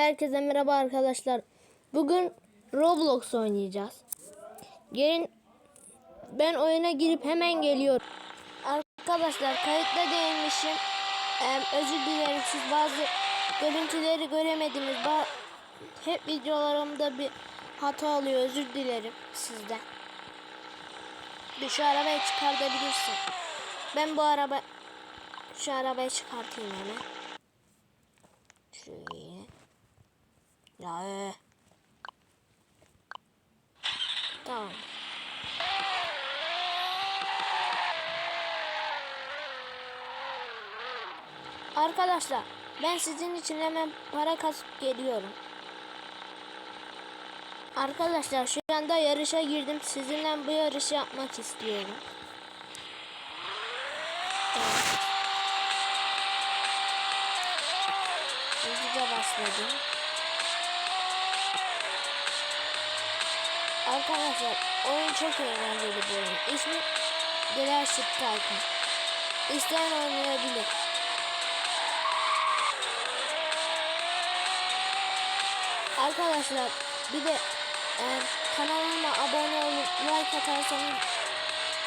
Herkese merhaba arkadaşlar. Bugün Roblox oynayacağız. Gelin ben oyuna girip hemen geliyorum. Arkadaşlar kayıtla değilmişim. Ee, özür dilerim siz bazı görüntüleri göremediniz. Ba hep videolarımda bir hata oluyor. Özür dilerim sizden. Bir şu arabayı çıkartabilirsin. Ben bu araba şu arabayı çıkartayım hemen. Şöyle. Ya. Tamam. Arkadaşlar ben sizin için hemen para kasıp geliyorum. Arkadaşlar şu anda yarışa girdim. Sizinle bu yarışı yapmak istiyorum. Evet. Hızlıca başladım. Arkadaşlar oyun çok eğlenceli bir oyun. İsmi Gelership Tycoon. İsteyen oynayabilir. Arkadaşlar bir de e, kanalıma abone olup like atarsanız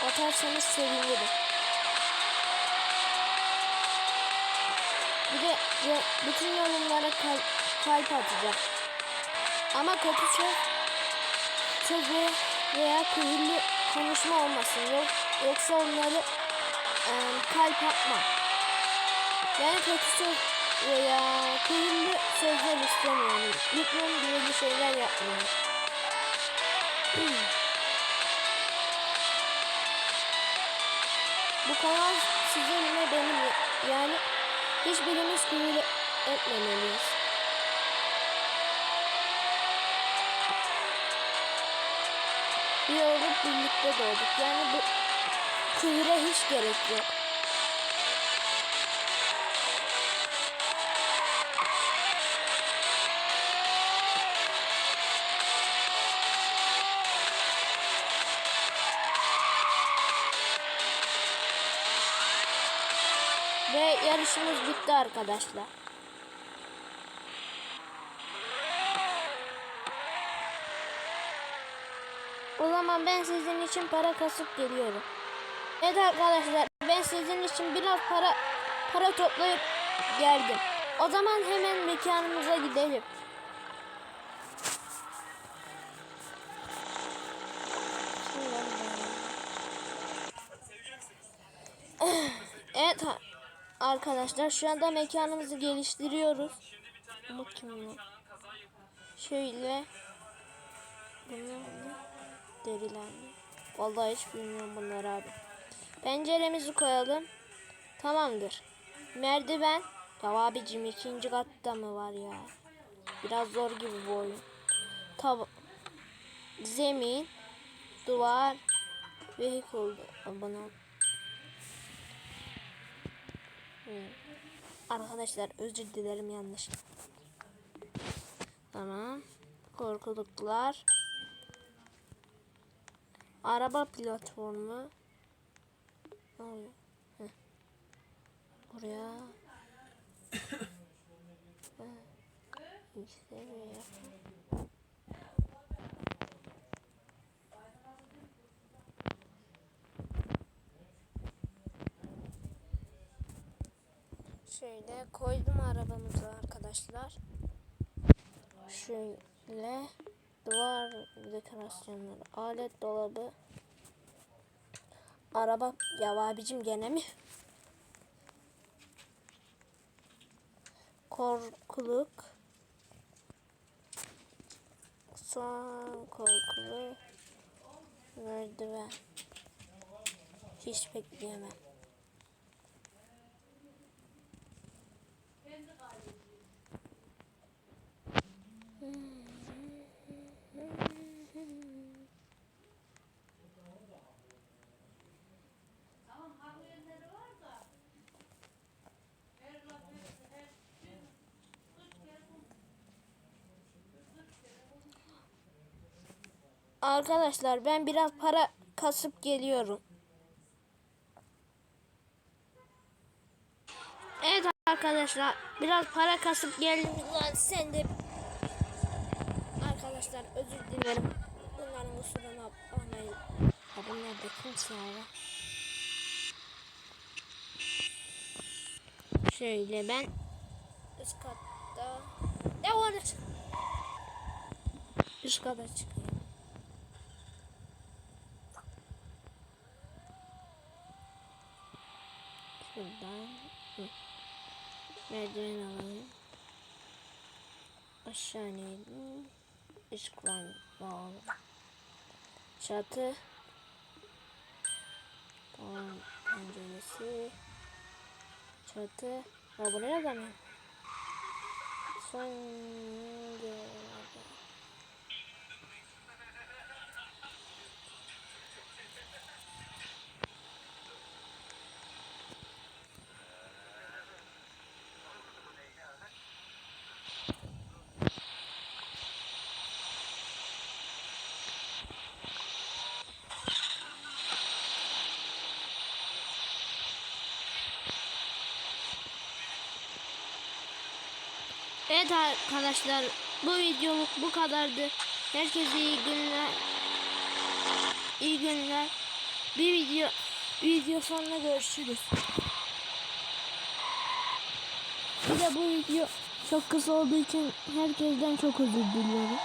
atarsanız sevinirim. Bir de ya, bütün yorumlara kalp, kalp atacağım. Ama kötü söz, söz ve- veya küfürlü konuşma olmasın. Yok, yoksa onları e, kalp atma. Yani kötü söz veya küfürlü sözler istemiyorum. Lütfen böyle şeyler yapmayın. Bu kanal sizin ve benim yani hiçbirimiz küfür etmemeliyiz. Bir olup birlikte doğduk. Yani bu küfüre hiç gerek yok. Ve yarışımız bitti arkadaşlar. O zaman ben sizin için para kasıp geliyorum. Evet arkadaşlar ben sizin için biraz para para toplayıp geldim. O zaman hemen mekanımıza gidelim. Evet arkadaşlar şu anda mekanımızı geliştiriyoruz. Bu kim? Şöyle Bunlar? Deriler mi? Vallahi hiç bilmiyorum bunları abi. Penceremizi koyalım. Tamamdır. Merdiven. Ya abicim ikinci katta mı var ya? Biraz zor gibi bu oyun. Tav Zemin. Duvar. Vehicle. Abone ol. Hmm. Arkadaşlar özür dilerim yanlış. Tamam. Korkuluklar. Araba platformu. Ne oluyor? Heh. Buraya. İşte. Şöyle koydum arabamızı arkadaşlar. Şöyle duvar dekorasyonları, alet dolabı, araba. Ya abicim gene mi? Korkuluk. Son korkulu merdiven. Hiç bekleyemem. Arkadaşlar ben biraz para kasıp geliyorum. Evet arkadaşlar biraz para kasıp geldim. Lan sen de arkadaşlar özür dilerim. Bunların kusuruna bakmayın. Ya bunlar da kimse ya. Şöyle ben üst katta devam et. Üst kata çıkıyorum. Şuradan merdiven alalım. Aşağı inelim. Işıklan bağlı. Çatı. Tamam penceresi. Çatı. Ya buraya da mı? Son Evet arkadaşlar bu videoluk bu kadardı. Herkese iyi günler. İyi günler. Bir video video sonuna görüşürüz. Bir de bu video çok kısa olduğu için herkesten çok özür diliyorum.